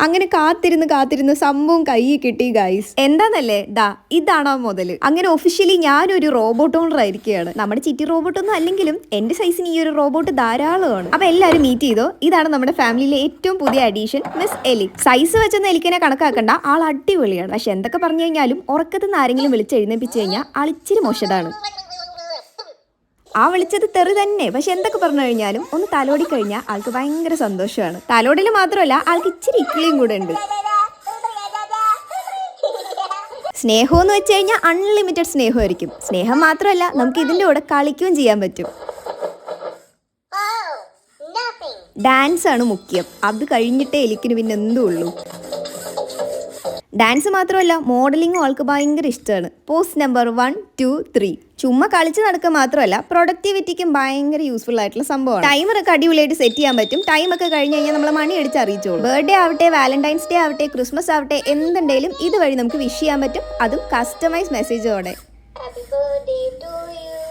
അങ്ങനെ കാത്തിരുന്ന് കാത്തിരുന്ന് സംഭവം കൈ കിട്ടി ഗൈസ് എന്താന്നല്ലേ? ദാ ഇതാണ് ആ മുതൽ. അങ്ങനെ ഒഫീഷ്യലി ഞാനൊരു റോബോട്ട് ഓണർ ആയിരിക്കുകയാണ്. നമ്മുടെ ചിറ്റി റോബോട്ട് ഒന്നും അല്ലെങ്കിലും എന്റെ സൈസിന് ഈ ഒരു റോബോട്ട് ധാരാളമാണ്. അപ്പൊ എല്ലാരും മീറ്റ് ചെയ്തോ? ഇതാണ് നമ്മുടെ ഫാമിലിയിലെ ഏറ്റവും പുതിയ അഡീഷൻ മിസ് എലി. സൈസ് വെച്ചൊന്നും എലിക്കനെ കണക്കാക്കണ്ട. ആൾ അടിപൊളിയാണ്. പക്ഷെ എന്തൊക്കെ പറഞ്ഞു കഴിഞ്ഞാലും ഉറക്കത്തിൽ നിന്ന് ആരെങ്കിലും വിളിച്ചെഴുന്നേപ്പിച്ചു കഴിഞ്ഞാൽ ആൾ ഇച്ചിരി മോശതാണ്. ആ വിളിച്ചത് തെറി തന്നെ. പക്ഷെ എന്തൊക്കെ പറഞ്ഞു കഴിഞ്ഞാലും ഒന്ന് തലോടി കഴിഞ്ഞാൽ ആൾക്ക് ഭയങ്കര സന്തോഷമാണ്. തലോടിൽ മാത്രമല്ല ആൾക്ക് ഇച്ചിരി ഇക്കിളിയും കൂടെ ഉണ്ട്. സ്നേഹം എന്ന് വെച്ച് കഴിഞ്ഞാൽ അൺലിമിറ്റഡ് സ്നേഹമായിരിക്കും. സ്നേഹം മാത്രമല്ല നമുക്ക് ഇതിന്റെ കൂടെ കളിക്കുകയും ചെയ്യാൻ പറ്റും. ഡാൻസ് ആണ് മുഖ്യം. അത് കഴിഞ്ഞിട്ടേ എലിക്കിന് പിന്നെ എന്തുള്ളൂ ഡാൻസ് മാത്രമല്ല മോഡലിംഗും ആൾക്ക് ഭയങ്കര ഇഷ്ടമാണ്. Post number one two three ചുമ്മാ കളിച്ച് നടക്കുക മാത്രമല്ല പ്രൊഡക്ടിവിറ്റിക്കും ഭയങ്കര യൂസ്ഫുൾ ആയിട്ടുള്ള സംഭവമാണ്. ഒക്കെ അടിപൊളിയായിട്ട് സെറ്റ് ചെയ്യാൻ പറ്റും. ടൈം ഒക്കെ കഴിഞ്ഞ് കഴിഞ്ഞാൽ നമ്മൾ മണി അടിച്ച് അറിയിച്ചോളൂ. ബർത്ത്ഡേ ആവട്ടെ വാലന്റൈൻസ് ഡേ ആവട്ടെ ക്രിസ്മസ് ആവട്ടെ എന്തുണ്ടെങ്കിലും ഇതുവഴി നമുക്ക് വിഷ് ചെയ്യാൻ പറ്റും. അതും കസ്റ്റമൈസ് മെസ്സേജോടെ ഹാപ്പി ബർത്ത്ഡേ ടു യു